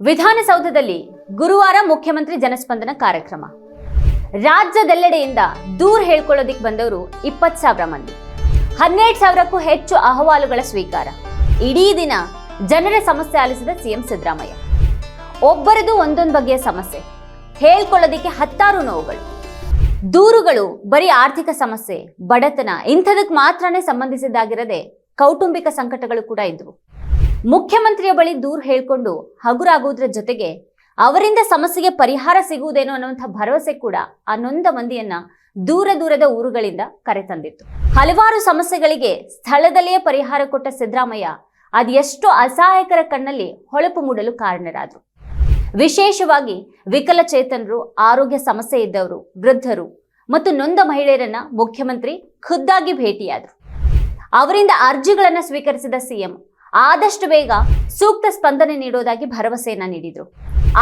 ವಿಧಾನಸೌಧದಲ್ಲಿ ಗುರುವಾರ ಮುಖ್ಯಮಂತ್ರಿ ಜನಸ್ಪಂದನ ಕಾರ್ಯಕ್ರಮ. ರಾಜ್ಯದೆಲ್ಲೆಡೆಯಿಂದ ದೂರ ಹೇಳ್ಕೊಳ್ಳೋದಿಕ್ ಬಂದವರು ಇಪ್ಪತ್ತು ಸಾವಿರ ಮಂದಿ. ಹನ್ನೆರಡು ಸಾವಿರಕ್ಕೂ ಹೆಚ್ಚು ಅಹವಾಲುಗಳ ಸ್ವೀಕಾರ. ಇಡೀ ದಿನ ಜನರ ಸಮಸ್ಯೆ ಆಲಿಸಿದ ಸಿಎಂ ಸಿದ್ದರಾಮಯ್ಯ. ಒಬ್ಬರದು ಒಂದೊಂದು ಬಗೆಯ ಸಮಸ್ಯೆ. ಹೇಳ್ಕೊಳ್ಳೋದಿಕ್ಕೆ ಹತ್ತಾರು ನೋವುಗಳು. ದೂರುಗಳು, ಬರೀ ಆರ್ಥಿಕ ಸಮಸ್ಯೆ, ಬಡತನ ಇಂಥದಕ್ಕೆ ಮಾತ್ರನೇ ಸಂಬಂಧಿಸಿದ್ದಾಗಿರದೆ ಕೌಟುಂಬಿಕ ಸಂಕಟಗಳು ಕೂಡ ಇದ್ವು. ಮುಖ್ಯಮಂತ್ರಿಯ ಬಳಿ ದೂರು ಹೇಳ್ಕೊಂಡು ಹಗುರಾಗುವುದರ ಜೊತೆಗೆ ಅವರಿಂದ ಸಮಸ್ಯೆಗೆ ಪರಿಹಾರ ಸಿಗುವುದೇನೋ ಅನ್ನುವಂಥ ಭರವಸೆ ಕೂಡ ಆ ನೊಂದ ಮಂದಿಯನ್ನ ದೂರ ದೂರದ ಊರುಗಳಿಂದ ಕರೆತಂದಿತ್ತು. ಹಲವಾರು ಸಮಸ್ಯೆಗಳಿಗೆ ಸ್ಥಳದಲ್ಲಿಯೇ ಪರಿಹಾರ ಕೊಟ್ಟ ಸಿದ್ದರಾಮಯ್ಯ ಅದೆಷ್ಟು ಅಸಹಾಯಕರ ಕಣ್ಣಲ್ಲಿ ಹೊಳಪು ಮೂಡಲು ಕಾರಣರಾದರು. ವಿಶೇಷವಾಗಿ ವಿಕಲಚೇತನರು, ಆರೋಗ್ಯ ಸಮಸ್ಯೆ ಇದ್ದವರು, ವೃದ್ಧರು ಮತ್ತು ನೊಂದ ಮಹಿಳೆಯರನ್ನ ಮುಖ್ಯಮಂತ್ರಿ ಖುದ್ದಾಗಿ ಭೇಟಿಯಾದರು. ಅವರಿಂದ ಅರ್ಜಿಗಳನ್ನು ಸ್ವೀಕರಿಸಿದ ಸಿಎಂ ಆದಷ್ಟು ಬೇಗ ಸೂಕ್ತ ಸ್ಪಂದನೆ ನೀಡೋದಾಗಿ ಭರವಸೆಯನ್ನ ನೀಡಿದರು.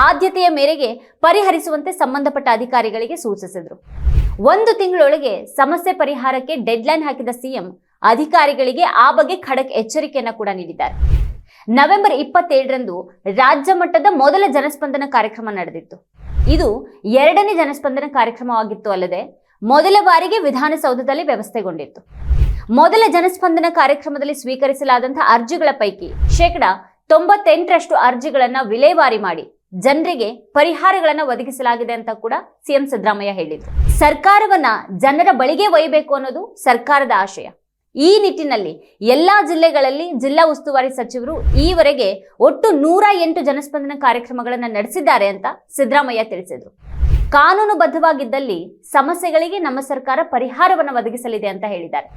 ಆದ್ಯತೆಯ ಮೇರೆಗೆ ಪರಿಹರಿಸುವಂತೆ ಸಂಬಂಧಪಟ್ಟ ಅಧಿಕಾರಿಗಳಿಗೆ ಸೂಚಿಸಿದರು. ಒಂದು ತಿಂಗಳೊಳಗೆ ಸಮಸ್ಯೆ ಪರಿಹಾರಕ್ಕೆ ಡೆಡ್ಲೈನ್ ಹಾಕಿದ ಸಿಎಂ ಅಧಿಕಾರಿಗಳಿಗೆ ಆ ಬಗ್ಗೆ ಖಡಕ್ ಎಚ್ಚರಿಕೆಯನ್ನ ಕೂಡ ನೀಡಿದ್ದಾರೆ. ನವೆಂಬರ್ ಇಪ್ಪತ್ತೇಳರಂದು ರಾಜ್ಯ ಮಟ್ಟದ ಮೊದಲ ಜನಸ್ಪಂದನ ಕಾರ್ಯಕ್ರಮ ನಡೆದಿತ್ತು. ಇದು ಎರಡನೇ ಜನಸ್ಪಂದನ ಕಾರ್ಯಕ್ರಮವಾಗಿತ್ತು ಅಲ್ಲದೆ ಮೊದಲ ಬಾರಿಗೆ ವಿಧಾನಸೌಧದಲ್ಲಿ ವ್ಯವಸ್ಥೆಗೊಂಡಿತ್ತು. ಮೊದಲ ಜನಸ್ಪಂದನ ಕಾರ್ಯಕ್ರಮದಲ್ಲಿ ಸ್ವೀಕರಿಸಲಾದಂತಹ ಅರ್ಜಿಗಳ ಪೈಕಿ ಶೇಕಡ ತೊಂಬತ್ತೆಂಟರಷ್ಟು ಅರ್ಜಿಗಳನ್ನ ವಿಲೇವಾರಿ ಮಾಡಿ ಜನರಿಗೆ ಪರಿಹಾರಗಳನ್ನ ಒದಗಿಸಲಾಗಿದೆ ಅಂತ ಕೂಡ ಸಿಎಂ ಸಿದ್ದರಾಮಯ್ಯ ಹೇಳಿದ್ರು. ಸರ್ಕಾರವನ್ನ ಜನರ ಬಳಿಗೆ ಒಯ್ಯಬೇಕು ಅನ್ನೋದು ಸರ್ಕಾರದ ಆಶಯ. ಈ ನಿಟ್ಟಿನಲ್ಲಿ ಎಲ್ಲಾ ಜಿಲ್ಲೆಗಳಲ್ಲಿ ಜಿಲ್ಲಾ ಉಸ್ತುವಾರಿ ಸಚಿವರು ಈವರೆಗೆ ಒಟ್ಟು ನೂರ ಎಂಟು ಜನಸ್ಪಂದನ ಕಾರ್ಯಕ್ರಮಗಳನ್ನು ನಡೆಸಿದ್ದಾರೆ ಅಂತ ಸಿದ್ದರಾಮಯ್ಯ ತಿಳಿಸಿದ್ರು. ಕಾನೂನುಬದ್ಧವಾಗಿದ್ದಲ್ಲಿ ಸಮಸ್ಯೆಗಳಿಗೆ ನಮ್ಮ ಸರ್ಕಾರ ಪರಿಹಾರವನ್ನು ಒದಗಿಸಲಿದೆ ಅಂತ ಹೇಳಿದ್ದಾರೆ.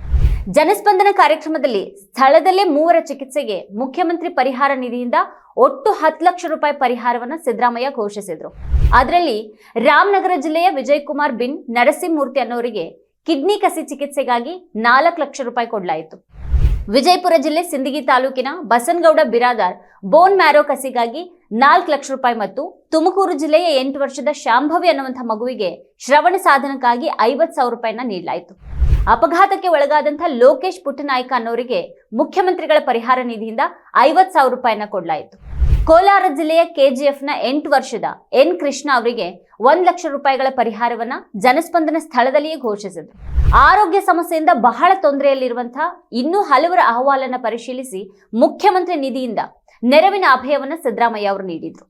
ಜನಸ್ಪಂದನ ಕಾರ್ಯಕ್ರಮದಲ್ಲಿ ಸ್ಥಳದಲ್ಲೇ ಮೂವರ ಚಿಕಿತ್ಸೆಗೆ ಮುಖ್ಯಮಂತ್ರಿ ಪರಿಹಾರ ನಿಧಿಯಿಂದ ಒಟ್ಟು ಹತ್ತು ಲಕ್ಷ ರೂಪಾಯಿ ಪರಿಹಾರವನ್ನು ಸಿದ್ದರಾಮಯ್ಯ ಘೋಷಿಸಿದ್ರು. ಅದರಲ್ಲಿ ರಾಮನಗರ ಜಿಲ್ಲೆಯ ವಿಜಯ್ ಕುಮಾರ್ ಬಿನ್ ನರಸಿಂಹಮೂರ್ತಿ ಅನ್ನೋರಿಗೆ ಕಿಡ್ನಿ ಕಸಿ ಚಿಕಿತ್ಸೆಗಾಗಿ ನಾಲ್ಕು ಲಕ್ಷ ರೂಪಾಯಿ ಕೊಡಲಾಯಿತು. ವಿಜಯಪುರ ಜಿಲ್ಲೆ ಸಿಂದಗಿ ತಾಲೂಕಿನ ಬಸನಗೌಡ ಬಿರಾದಾರ್ ಬೋನ್ ಮ್ಯಾರೋ ಕಸಿಗಾಗಿ ನಾಲ್ಕು ಲಕ್ಷ ರೂಪಾಯಿ ಮತ್ತು ತುಮಕೂರು ಜಿಲ್ಲೆಯ ಎಂಟು ವರ್ಷದ ಶಾಂಭವಿ ಅನ್ನುವಂಥ ಮಗುವಿಗೆ ಶ್ರವಣ ಸಾಧನಕ್ಕಾಗಿ ಐವತ್ತು ಸಾವಿರ ರೂಪಾಯಿನ ನೀಡಲಾಯಿತು. ಅಪಘಾತಕ್ಕೆ ಒಳಗಾದಂಥ ಲೋಕೇಶ್ ಪುಟ್ಟನಾಯ್ಕ ಅನ್ನೋರಿಗೆ ಮುಖ್ಯಮಂತ್ರಿಗಳ ಪರಿಹಾರ ನಿಧಿಯಿಂದ ಐವತ್ತು ಸಾವಿರ ರೂಪಾಯಿನ ಕೊಡಲಾಯಿತು. ಕೋಲಾರ ಜಿಲ್ಲೆಯ ಕೆಜಿಎಫ್ನ ಎಂಟು ವರ್ಷದ ಎನ್ ಕೃಷ್ಣ ಅವರಿಗೆ ಒಂದು ಲಕ್ಷ ರೂಪಾಯಿಗಳ ಪರಿಹಾರವನ್ನ ಜನಸ್ಪಂದನ ಸ್ಥಳದಲ್ಲಿಯೇ ಘೋಷಿಸಿದರು. ಆರೋಗ್ಯ ಸಮಸ್ಯೆಯಿಂದ ಬಹಳ ತೊಂದರೆಯಲ್ಲಿರುವಂತಹ ಇನ್ನೂ ಹಲವರ ಅಹವಾಲನ್ನ ಪರಿಶೀಲಿಸಿ ಮುಖ್ಯಮಂತ್ರಿ ನಿಧಿಯಿಂದ ನೆರವಿನ ಅಭಯವನ್ನ ಸಿದ್ದರಾಮಯ್ಯ ಅವರು ನೀಡಿದ್ರು.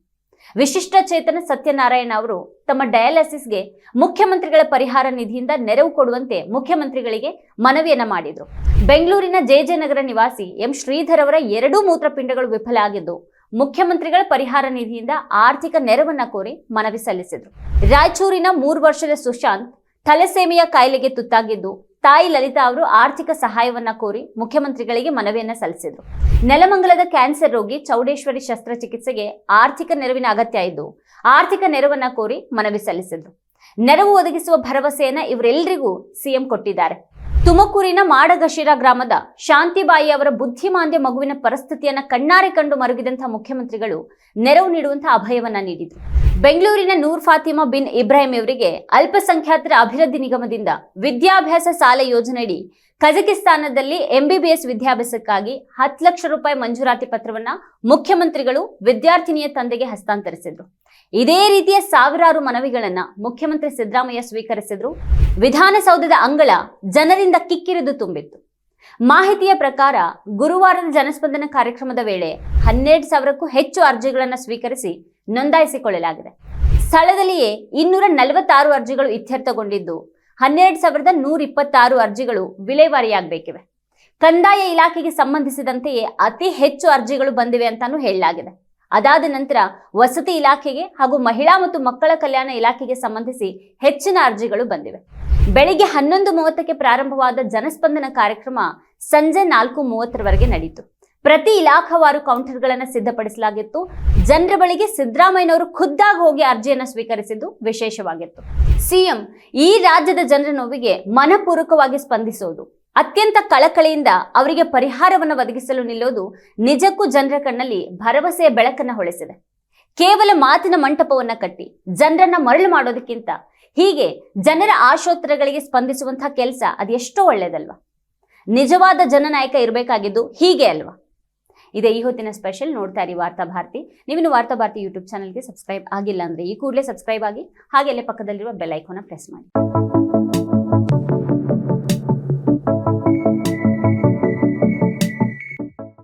ವಿಶಿಷ್ಟ ಚೇತನ ಸತ್ಯನಾರಾಯಣ ಅವರು ತಮ್ಮ ಡಯಾಲಿಸಿಸ್ಗೆ ಮುಖ್ಯಮಂತ್ರಿಗಳ ಪರಿಹಾರ ನಿಧಿಯಿಂದ ನೆರವು ಕೊಡುವಂತೆ ಮುಖ್ಯಮಂತ್ರಿಗಳಿಗೆ ಮನವಿಯನ್ನ ಮಾಡಿದ್ರು. ಬೆಂಗಳೂರಿನ ಜೆ ನಗರ ನಿವಾಸಿ ಎಂ ಶ್ರೀಧರ್ ಅವರ ಎರಡೂ ಮೂತ್ರಪಿಂಡಗಳು ವಿಫಲ ಆಗಿದ್ದು, ಮುಖ್ಯಮಂತ್ರಿಗಳ ಪರಿಹಾರ ನಿಧಿಯಿಂದ ಆರ್ಥಿಕ ನೆರವನ್ನ ಕೋರಿ ಮನವಿ ಸಲ್ಲಿಸಿದರು. ರಾಯಚೂರಿನ ಮೂರು ವರ್ಷದ ಸುಶಾಂತ್ ಥಲಸೇಮಿಯಾ ಕಾಯಿಲೆಗೆ ತುತ್ತಾಗಿದ್ದು ತಾಯಿ ಲಲಿತಾ ಅವರು ಆರ್ಥಿಕ ಸಹಾಯವನ್ನ ಕೋರಿ ಮುಖ್ಯಮಂತ್ರಿಗಳಿಗೆ ಮನವಿಯನ್ನ ಸಲ್ಲಿಸಿದ್ರು. ನೆಲಮಂಗಲದ ಕ್ಯಾನ್ಸರ್ ರೋಗಿ ಚೌಡೇಶ್ವರಿ ಶಸ್ತ್ರಚಿಕಿತ್ಸೆಗೆ ಆರ್ಥಿಕ ನೆರವಿನ ಅಗತ್ಯ ಇದ್ದು, ಆರ್ಥಿಕ ನೆರವನ್ನ ಕೋರಿ ಮನವಿ ಸಲ್ಲಿಸಿದ್ರು. ನೆರವು ಒದಗಿಸುವ ಭರವಸೆಯನ್ನ ಇವರೆಲ್ಲರಿಗೂ ಸಿಎಂ ಕೊಟ್ಟಿದ್ದಾರೆ. ತುಮಕೂರಿನ ಮಾಡಗಶಿರ ಗ್ರಾಮದ ಶಾಂತಿಬಾಯಿ ಅವರ ಬುದ್ಧಿಮಾಂದ್ಯ ಮಗುವಿನ ಪರಿಸ್ಥಿತಿಯನ್ನು ಕಣ್ಣಾರೆ ಕಂಡು ಮರುಗಿದಂತಹ ಮುಖ್ಯಮಂತ್ರಿಗಳು ನೆರವು ನೀಡುವಂತಹ ಅಭಯವನ್ನ ನೀಡಿದ್ರು. ಬೆಂಗಳೂರಿನ ನೂರ್ ಫಾತಿಮಾ ಬಿನ್ ಇಬ್ರಾಹಿಂ ಇವರಿಗೆ ಅಲ್ಪಸಂಖ್ಯಾತರ ಅಭಿವೃದ್ಧಿ ನಿಗಮದಿಂದ ವಿದ್ಯಾಭ್ಯಾಸ ಸಾಲ ಯೋಜನೆಯಡಿ ಕಜಕಿಸ್ತಾನದಲ್ಲಿ ಎಂಬಿಬಿಎಸ್ ವಿದ್ಯಾಭ್ಯಾಸಕ್ಕಾಗಿ ಹತ್ತು ಲಕ್ಷ ರೂಪಾಯಿ ಮಂಜೂರಾತಿ ಪತ್ರವನ್ನ ಮುಖ್ಯಮಂತ್ರಿಗಳು ವಿದ್ಯಾರ್ಥಿನಿಯ ತಂದೆಗೆ ಹಸ್ತಾಂತರಿಸಿದ್ರು. ಇದೇ ರೀತಿಯ ಸಾವಿರಾರು ಮನವಿಗಳನ್ನ ಮುಖ್ಯಮಂತ್ರಿ ಸಿದ್ದರಾಮಯ್ಯ ಸ್ವೀಕರಿಸಿದ್ರು. ವಿಧಾನಸೌಧದ ಅಂಗಳ ಜನರಿಂದ ಕಿಕ್ಕಿರಿದು ತುಂಬಿತ್ತು. ಮಾಹಿತಿಯ ಪ್ರಕಾರ ಗುರುವಾರದ ಜನಸ್ಪಂದನ ಕಾರ್ಯಕ್ರಮದ ವೇಳೆ ಹನ್ನೆರಡು ಸಾವಿರಕ್ಕೂ ಹೆಚ್ಚು ಅರ್ಜಿಗಳನ್ನು ಸ್ವೀಕರಿಸಿ ನೋಂದಾಯಿಸಿಕೊಳ್ಳಲಾಗಿದೆ. ಸ್ಥಳದಲ್ಲಿಯೇ ಇನ್ನೂರ ನಲವತ್ತಾರು ಅರ್ಜಿಗಳು ಇತ್ಯರ್ಥಗೊಂಡಿದ್ದು, ಹನ್ನೆರಡು ಸಾವಿರದ ನೂರ ಇಪ್ಪತ್ತಾರು ಅರ್ಜಿಗಳು ವಿಲೇವಾರಿಯಾಗಬೇಕಿವೆ. ಕಂದಾಯ ಇಲಾಖೆಗೆ ಸಂಬಂಧಿಸಿದಂತೆಯೇ ಅತಿ ಹೆಚ್ಚು ಅರ್ಜಿಗಳು ಬಂದಿವೆ ಅಂತಾನೂ ಹೇಳಲಾಗಿದೆ. ಅದಾದ ನಂತರ ವಸತಿ ಇಲಾಖೆಗೆ ಹಾಗೂ ಮಹಿಳಾ ಮತ್ತು ಮಕ್ಕಳ ಕಲ್ಯಾಣ ಇಲಾಖೆಗೆ ಸಂಬಂಧಿಸಿ ಹೆಚ್ಚಿನ ಅರ್ಜಿಗಳು ಬಂದಿವೆ. ಬೆಳಿಗ್ಗೆ ಹನ್ನೊಂದು ಮೂವತ್ತಕ್ಕೆ ಪ್ರಾರಂಭವಾದ ಜನಸ್ಪಂದನ ಕಾರ್ಯಕ್ರಮ ಸಂಜೆ ನಾಲ್ಕು ಮೂವತ್ತರವರೆಗೆ ನಡೆಯಿತು. ಪ್ರತಿ ಇಲಾಖಾವಾರು ಕೌಂಟರ್ಗಳನ್ನು ಸಿದ್ಧಪಡಿಸಲಾಗಿತ್ತು. ಜನರ ಬಳಿಗೆ ಸಿದ್ದರಾಮಯ್ಯನವರು ಖುದ್ದಾಗಿ ಹೋಗಿ ಅರ್ಜಿಯನ್ನು ಸ್ವೀಕರಿಸಿದ್ದು ವಿಶೇಷವಾಗಿತ್ತು. ಸಿಎಂ ಈ ರಾಜ್ಯದ ಜನರ ನೋವಿಗೆ ಮನಪೂರ್ವಕವಾಗಿ ಸ್ಪಂದಿಸೋದು, ಅತ್ಯಂತ ಕಳಕಳಿಯಿಂದ ಅವರಿಗೆ ಪರಿಹಾರವನ್ನು ಒದಗಿಸಲು ನಿಲ್ಲೋದು ನಿಜಕ್ಕೂ ಜನರ ಕಣ್ಣಲ್ಲಿ ಭರವಸೆಯ ಬೆಳಕನ್ನ ಹೊಳಿಸಿದೆ. ಕೇವಲ ಮಾತಿನ ಮಂಟಪವನ್ನ ಕಟ್ಟಿ, ಜನರನ್ನ ಮರಳು ಮಾಡೋದಕ್ಕಿಂತ ಹೀಗೆ ಜನರ ಆಶೋತ್ತರಗಳಿಗೆ ಸ್ಪಂದಿಸುವಂತಹ ಕೆಲಸ ಅದೆಷ್ಟೋ ಒಳ್ಳೇದಲ್ವಾ? ನಿಜವಾದ ಜನನಾಯಕ ಇರಬೇಕಾಗಿದ್ದು ಹೀಗೆ ಅಲ್ವಾ? ಇದೇ ಈ ಹೊತ್ತಿನ ಸ್ಪೆಷಲ್ ನೋಡ್ತಾ ಇರಿ ವಾರ್ತಾ ಭಾರತಿ. ನೀವಿನ್ನು ವಾರ್ತಾ ಭಾರತಿ ಯೂಟ್ಯೂಬ್ ಚಾನಲ್ಗೆ ಸಬ್ಸ್ಕ್ರೈಬ್ ಆಗಿಲ್ಲ ಅಂದ್ರೆ ಈ ಕೂಡಲೇ ಸಬ್ಸ್ಕ್ರೈಬ್ ಆಗಿ ಹಾಗೆ ಅಲ್ಲೇ ಪಕ್ಕದಲ್ಲಿರುವ ಬೆಲ್ ಐಕೋನ ಪ್ರೆಸ್ ಮಾಡಿ.